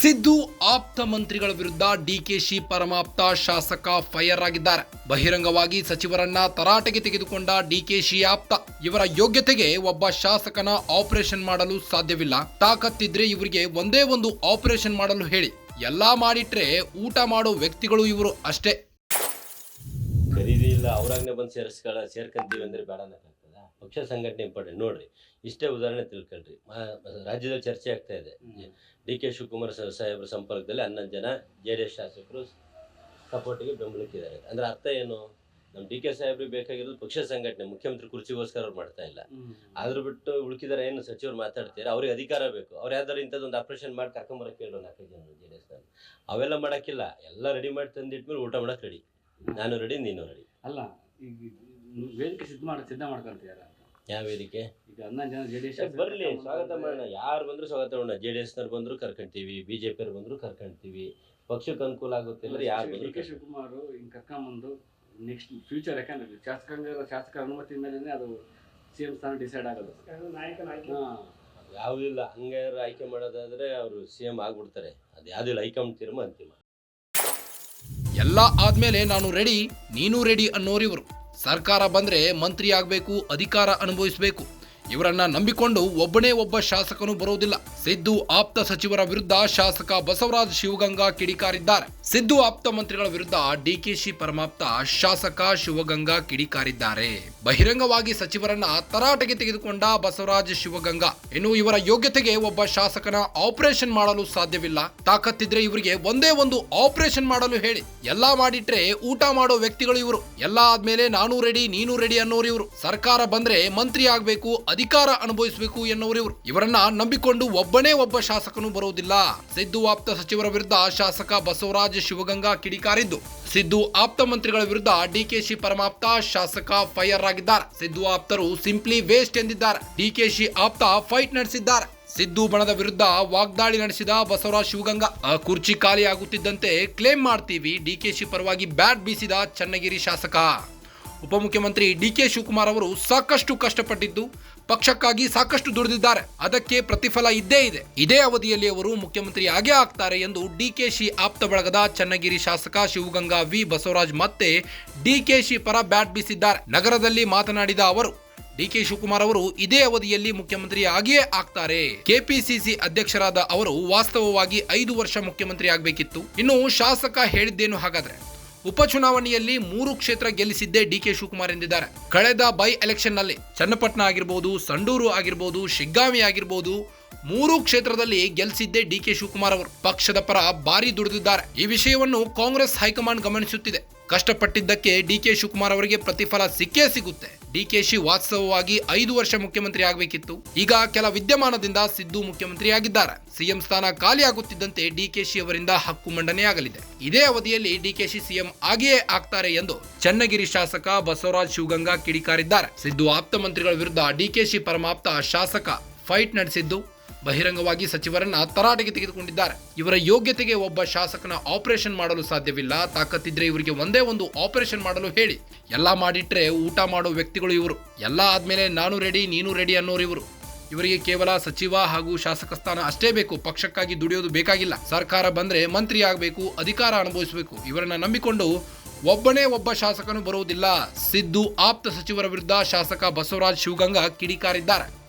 ಸಿದ್ದು ಆಪ್ತ ಮಂತ್ರಿಗಳ ವಿರುದ್ಧ ಡಿಕೆಶಿ ಪರಮಾಪ್ತ ಶಾಸಕ ಫೈರ್ ಆಗಿದ್ದಾರೆ. ಬಹಿರಂಗವಾಗಿ ಸಚಿವರನ್ನ ತರಾಟೆಗೆ ತೆಗೆದುಕೊಂಡ ಡಿಕೆಶಿ ಆಪ್ತ ಇವರ ಯೋಗ್ಯತೆಗೆ ಒಬ್ಬ ಶಾಸಕನ ಆಪರೇಷನ್ ಮಾಡಲು ಸಾಧ್ಯವಿಲ್ಲ. ತಾಕತ್ತಿದ್ರೆ ಇವರಿಗೆ ಒಂದೇ ಒಂದು ಆಪರೇಷನ್ ಮಾಡಲು ಹೇಳಿ. ಎಲ್ಲಾ ಮಾಡಿಟ್ರೆ ಊಟ ಮಾಡೋ ವ್ಯಕ್ತಿಗಳು ಇವರು ಅಷ್ಟೇ. ಖರೀದಿ ಅವರಾಗ್ನೇ ಬಂದು ಸೇರಿಸ್ಕೊಳ್ಳ ಸೇರ್ಕೊಂತೀವಿ ಅಂದ್ರೆ ಬೇಡ ಪಕ್ಷ ಸಂಘಟನೆ ಇಂಪಾರ್ಟೆಂಟ್ ನೋಡ್ರಿ ಇಷ್ಟೇ ಉದಾಹರಣೆ ತಿಳ್ಕೊಳ್ರಿ. ರಾಜ್ಯದಲ್ಲಿ ಚರ್ಚೆ ಆಗ್ತಾ ಇದೆ. ಡಿ ಕೆ ಶಿವಕುಮಾರ್ ಸಾಹೇಬ್ರ ಸಂಪರ್ಕದಲ್ಲಿ ಹನ್ನೊಂದು ಜನ ಜೆ ಡಿ ಎಸ್ ಶಾಸಕರು ಸಪೋರ್ಟಿಗೆ ಬೆಂಬಲಕ್ಕಿದ್ದಾರೆ. ಅಂದ್ರೆ ಅರ್ಥ ಏನು? ನಮ್ಮ ಡಿ ಕೆ ಸಾಹೇಬ್ರಿಗೆ ಬೇಕಾಗಿರೋದು ಪಕ್ಷ ಸಂಘಟನೆ. ಮುಖ್ಯಮಂತ್ರಿ ಕುರ್ಚಿಗೋಸ್ಕರ ಅವ್ರು ಮಾಡ್ತಾ ಇಲ್ಲ. ಆದ್ರೂ ಬಿಟ್ಟು ಉಳ್ಕಿದಾರೆ ಏನು ಸಚಿವರು ಮಾತಾಡ್ತಾರೆ? ಅವ್ರಿಗೆ ಅಧಿಕಾರ ಬೇಕು. ಅವ್ರು ಯಾವ್ದಾರು ಇಂಥದ್ದೊಂದು ಆಪರೇಷನ್ ಮಾಡಿ ಕರ್ಕೊಂಬರಕ್ಕೆ ಹೇಳೋ ನಾಲ್ಕೈದು ಜನ ಜೆ ಡಿ ಎಸ್ ಅವೆಲ್ಲ ಮಾಡೋಕ್ಕಿಲ್ಲ. ಎಲ್ಲ ರೆಡಿ ಮಾಡಿ ತಂದಿಟ್ಮೇಲೆ ಊಟ ಮಾಡೋಕೆ ರೆಡಿ ನಾನು ರೆಡಿ ನೀನು ರೆಡಿ ಅಲ್ಲ ಈಗ ವೇದಿಕೆ ಸಿದ್ಧ ಮಾಡಿ ಸಿದ್ಧ ಮಾಡ್ಕೊಂತಿದಾರ ಅಂತ. ಯಾವ ವೇದಿಕೆ? ಈಗ ಹನ್ನೊಂದು ಜನ ಜೆ ಡಿ ಎಸ್ ಬರ್ಲಿ ಸ್ವಾಗತ ಮಾಡೋಣ. ಯಾರು ಬಂದ್ರು ಸ್ವಾಗತ ಮಾಡೋಣ. ಜೆ ಡಿ ಎಸ್ನವ್ರು ಬಂದ್ರು ಕರ್ಕೊಂತೀವಿ ಬಿಜೆಪಿ ಅವ್ರು ಬಂದ್ರು ಕರ್ಕೊಂತೀವಿ. ಪಕ್ಷಕ್ಕೆ ಅನುಕೂಲ ಆಗುತ್ತೆ ಅಂದ್ರೆ ಯಾರು ಡಿ ಕೆ ಶಿವಕುಮಾರ್ ಹಿಂಗೆ ಕರ್ಕೊಂಬಂದು ನೆಕ್ಸ್ಟ್ ಫ್ಯೂಚರ್ ಯಾಕಂದ್ರೆ ಶಾಸಕಾಂಗ ಶಾಸಕ ಅನುಮತಿ ಮೇಲೆ ಅದು ಸಿ ಎಂ ಸ್ಥಾನ ಡಿಸೈಡ್ ಆಗೋದು. ಹಾಂ. ಯಾವುದಿಲ್ಲ ಹಂಗಾರ ಆಯ್ಕೆ ಮಾಡೋದಾದ್ರೆ ಅವರು ಸಿ ಎಂ ಆಗ್ಬಿಡ್ತಾರೆ. ಅದು ಯಾವುದಿಲ್ಲ ಹೈಕಮಾಂಡ್ ತೀರ್ಮಾನ ಅಂತಿಮ. ಎಲ್ಲ ಆದ್ಮೇಲೆ ನಾನು ರೆಡಿ ನೀನು ರೆಡಿ ಅನ್ನೋರಿವರು ಸರ್ಕಾರ ಬಂದರೆ ಮಂತ್ರಿ ಆಗಬೇಕು ಅಧಿಕಾರ ಅನುಭವಿಸಬೇಕು. ಇವರನ್ನ ನಂಬಿಕೊಂಡು ಒಬ್ಬನೇ ಒಬ್ಬ ಶಾಸಕನು ಬರುವುದಿಲ್ಲ ಸಿದ್ದು ಆಪ್ತ ಸಚಿವರ ವಿರುದ್ಧ ಶಾಸಕ ಬಸವರಾಜ್ ಶಿವಗಂಗಾ ಕಿಡಿಕಾರಿದ್ದಾರೆ. ಸಿದ್ದು ಆಪ್ತ ಮಂತ್ರಿಗಳ ವಿರುದ್ಧ ಡಿಕೆಶಿ ಪರಮಾಪ್ತ ಶಾಸಕ ಶಿವಗಂಗಾ ಕಿಡಿಕಾರಿದ್ದಾರೆ. ಬಹಿರಂಗವಾಗಿ ಸಚಿವರನ್ನ ತರಾಟೆಗೆ ತೆಗೆದುಕೊಂಡ ಬಸವರಾಜ್ ಶಿವಗಂಗಾ, ಇನ್ನು ಇವರ ಯೋಗ್ಯತೆಗೆ ಒಬ್ಬ ಶಾಸಕನ ಆಪರೇಷನ್ ಮಾಡಲು ಸಾಧ್ಯವಿಲ್ಲ. ತಾಕತ್ತಿದ್ರೆ ಇವರಿಗೆ ಒಂದೇ ಒಂದು ಆಪರೇಷನ್ ಮಾಡಲು ಹೇಳಿ. ಎಲ್ಲಾ ಮಾಡಿಟ್ರೆ ಊಟ ಮಾಡೋ ವ್ಯಕ್ತಿಗಳು ಇವರು. ಎಲ್ಲಾ ಆದ್ಮೇಲೆ ನಾನು ರೆಡಿ, ನೀನು ರೆಡಿ ಅನ್ನೋರು ಇವರು. ಸರ್ಕಾರ ಬಂದ್ರೆ ಮಂತ್ರಿ ಆಗ್ಬೇಕು, ಅಧಿಕಾರ ಅನುಭವಿಸಬೇಕು ಎನ್ನುವರು ಇವರು. ಇವರನ್ನ ನಂಬಿಕೊಂಡು ಒಬ್ಬನೇ ಒಬ್ಬ ಶಾಸಕನು ಬರುವುದಿಲ್ಲ. ಸಿದ್ದು ಆಪ್ತ ಸಚಿವರ ವಿರುದ್ಧ ಶಾಸಕ ಬಸವರಾಜ್ ಶಿವಗಂಗಾ ಕಿಡಿಕಾರಿದ್ದು. ಸಿದ್ದು ಆಪ್ತ ಮಂತ್ರಿಗಳ ವಿರುದ್ಧ ಡಿಕೆಶಿ ಪರಮಾಪ್ತ ಶಾಸಕ ಫೈರ್ ಆಗಿದ್ದಾರೆ. ಸಿದ್ದು ಆಪ್ತರು ಸಿಂಪ್ಲಿ ವೇಸ್ಟ್ ಎಂದಿದ್ದಾರೆ. ಡಿಕೆಶಿ ಆಪ್ತ ಫೈಟ್ ನಡೆಸಿದ್ದಾರೆ. ಸಿದ್ದು ಬಣದ ವಿರುದ್ಧ ವಾಗ್ದಾಳಿ ನಡೆಸಿದ ಬಸವರಾಜ್ ಶಿವಗಂಗಾ. ಆ ಕುರ್ಚಿ ಖಾಲಿ ಆಗುತ್ತಿದ್ದಂತೆ ಕ್ಲೇಮ್ ಮಾಡ್ತೀವಿ. ಡಿಕೆಶಿ ಪರವಾಗಿ ಬ್ಯಾಟ್ ಬೀಸಿದ ಚನ್ನಗಿರಿ ಶಾಸಕ. ಉಪಮುಖ್ಯಮಂತ್ರಿ ಡಿ ಕೆ ಶಿವಕುಮಾರ್ ಅವರು ಸಾಕಷ್ಟು ಕಷ್ಟಪಟ್ಟಿದ್ದು ಪಕ್ಷಕ್ಕಾಗಿ ಸಾಕಷ್ಟು ದುಡಿದಿದ್ದಾರೆ. ಅದಕ್ಕೆ ಪ್ರತಿಫಲ ಇದ್ದೇ ಇದೆ. ಇದೇ ಅವಧಿಯಲ್ಲಿ ಅವರು ಮುಖ್ಯಮಂತ್ರಿ ಆಗೇ ಆಗ್ತಾರೆ ಎಂದು ಡಿಕೆಶಿ ಆಪ್ತ ಬಳಗದ ಚನ್ನಗಿರಿ ಶಾಸಕ ಶಿವಗಂಗಾ ವಿ ಬಸವರಾಜ್ ಮತ್ತೆ ಡಿಕೆಶಿ ಪರ ಬ್ಯಾಟ್ ಬೀಸಿದ್ದಾರೆ. ನಗರದಲ್ಲಿ ಮಾತನಾಡಿದ ಅವರು ಡಿಕೆ ಶಿವಕುಮಾರ್ ಅವರು ಇದೇ ಅವಧಿಯಲ್ಲಿ ಮುಖ್ಯಮಂತ್ರಿ ಆಗಿಯೇ ಆಗ್ತಾರೆ. ಕೆಪಿಸಿಸಿ ಅಧ್ಯಕ್ಷರಾದ ಅವರು ವಾಸ್ತವವಾಗಿ ಐದು ವರ್ಷ ಮುಖ್ಯಮಂತ್ರಿ ಆಗಬೇಕಿತ್ತು. ಇನ್ನು ಶಾಸಕ ಹೇಳಿದ್ದೇನು ಹಾಗಾದ್ರೆ? ಉಪಚುನಾವಣೆಯಲ್ಲಿ ಮೂರು ಕ್ಷೇತ್ರ ಗೆಲ್ಲಿಸಿದ್ದೇ ಡಿ ಕೆ ಶಿವಕುಮಾರ್ ಎಂದಿದ್ದಾರೆ. ಕಳೆದ ಬೈ ಎಲೆಕ್ಷನ್ನಲ್ಲಿ ಚನ್ನಪಟ್ಟಣ ಆಗಿರ್ಬೋದು, ಸಂಡೂರು ಆಗಿರ್ಬೋದು, ಶಿಗ್ಗಾವಿ ಆಗಿರ್ಬೋದು, ಮೂರು ಕ್ಷೇತ್ರದಲ್ಲಿ ಗೆಲ್ಲಿಸಿದ್ದೇ ಡಿ ಕೆ ಶಿವಕುಮಾರ್ ಅವರು. ಪಕ್ಷದ ಪರ ಭಾರಿ ದುಡಿದಿದ್ದಾರೆ. ಈ ವಿಷಯವನ್ನು ಕಾಂಗ್ರೆಸ್ ಹೈಕಮಾಂಡ್ ಗಮನಿಸುತ್ತಿದೆ. ಕಷ್ಟಪಟ್ಟಿದ್ದಕ್ಕೆ ಡಿ ಕೆ ಶಿವಕುಮಾರ್ ಅವರಿಗೆ ಪ್ರತಿಫಲ ಸಿಕ್ಕೇ ಸಿಗುತ್ತೆ. ಡಿಕೆಶಿ ವಾಸ್ತವವಾಗಿ ಐದು ವರ್ಷ ಮುಖ್ಯಮಂತ್ರಿ ಆಗಬೇಕಿತ್ತು. ಈಗ ಕೆಲ ವಿದ್ಯಮಾನದಿಂದ ಸಿದ್ದು ಮುಖ್ಯಮಂತ್ರಿಯಾಗಿದ್ದಾರೆ. ಸಿಎಂ ಸ್ಥಾನ ಖಾಲಿಯಾಗುತ್ತಿದ್ದಂತೆ ಡಿಕೆಶಿ ಅವರಿಂದ ಹಕ್ಕು ಮಂಡನೆಯಾಗಲಿದೆ ಇದೇ ಅವಧಿಯಲ್ಲಿ ಡಿಕೆಶಿ ಸಿಎಂ ಆಗಿಯೇ ಆಗ್ತಾರೆ ಎಂದು ಚನ್ನಗಿರಿ ಶಾಸಕ ಬಸವರಾಜ್ ಶಿವಗಂಗಾ ಕಿಡಿಕಾರಿದ್ದಾರೆ. ಸಿದ್ದು ಆಪ್ತ ಮಂತ್ರಿಗಳ ವಿರುದ್ಧ ಡಿಕೆಶಿ ಪರಮಾಪ್ತ ಶಾಸಕ ಫೈಟ್ ನಡೆಸಿದ್ದು ಬಹಿರಂಗವಾಗಿ ಸಚಿವರನ್ನ ತರಾಟೆಗೆ ತೆಗೆದುಕೊಂಡಿದ್ದಾರೆ. ಇವರ ಯೋಗ್ಯತೆಗೆ ಒಬ್ಬ ಶಾಸಕನ ಆಪರೇಷನ್ ಮಾಡಲು ಸಾಧ್ಯವಿಲ್ಲ. ತಾಕತ್ತಿದ್ರೆ ಇವರಿಗೆ ಒಂದೇ ಒಂದು ಆಪರೇಷನ್ ಮಾಡಲು ಹೇಳಿ. ಎಲ್ಲಾ ಮಾಡಿಟ್ರೆ ಊಟ ಮಾಡೋ ವ್ಯಕ್ತಿಗಳು ಇವರು. ಎಲ್ಲ ಆದ್ಮೇಲೆ ನಾನು ರೆಡಿ, ನೀನು ರೆಡಿ ಅನ್ನೋರು ಇವರು. ಇವರಿಗೆ ಕೇವಲ ಸಚಿವ ಹಾಗೂ ಶಾಸಕ ಸ್ಥಾನ ಅಷ್ಟೇ ಬೇಕು. ಪಕ್ಷಕ್ಕಾಗಿ ದುಡಿಯೋದು ಬೇಕಾಗಿಲ್ಲ. ಸರ್ಕಾರ ಬಂದ್ರೆ ಮಂತ್ರಿ ಆಗಬೇಕು, ಅಧಿಕಾರ ಅನುಭವಿಸಬೇಕು. ಇವರನ್ನ ನಂಬಿಕೊಂಡು ಒಬ್ಬನೇ ಒಬ್ಬ ಶಾಸಕನು ಬರುವುದಿಲ್ಲ. ಸಿದ್ದು, ಆಪ್ತ ಸಚಿವರ ವಿರುದ್ಧ ಶಾಸಕ ಬಸವರಾಜ್ ಶಿವಗಂಗಾ ಕಿಡಿಕಾರಿದ್ದಾರೆ.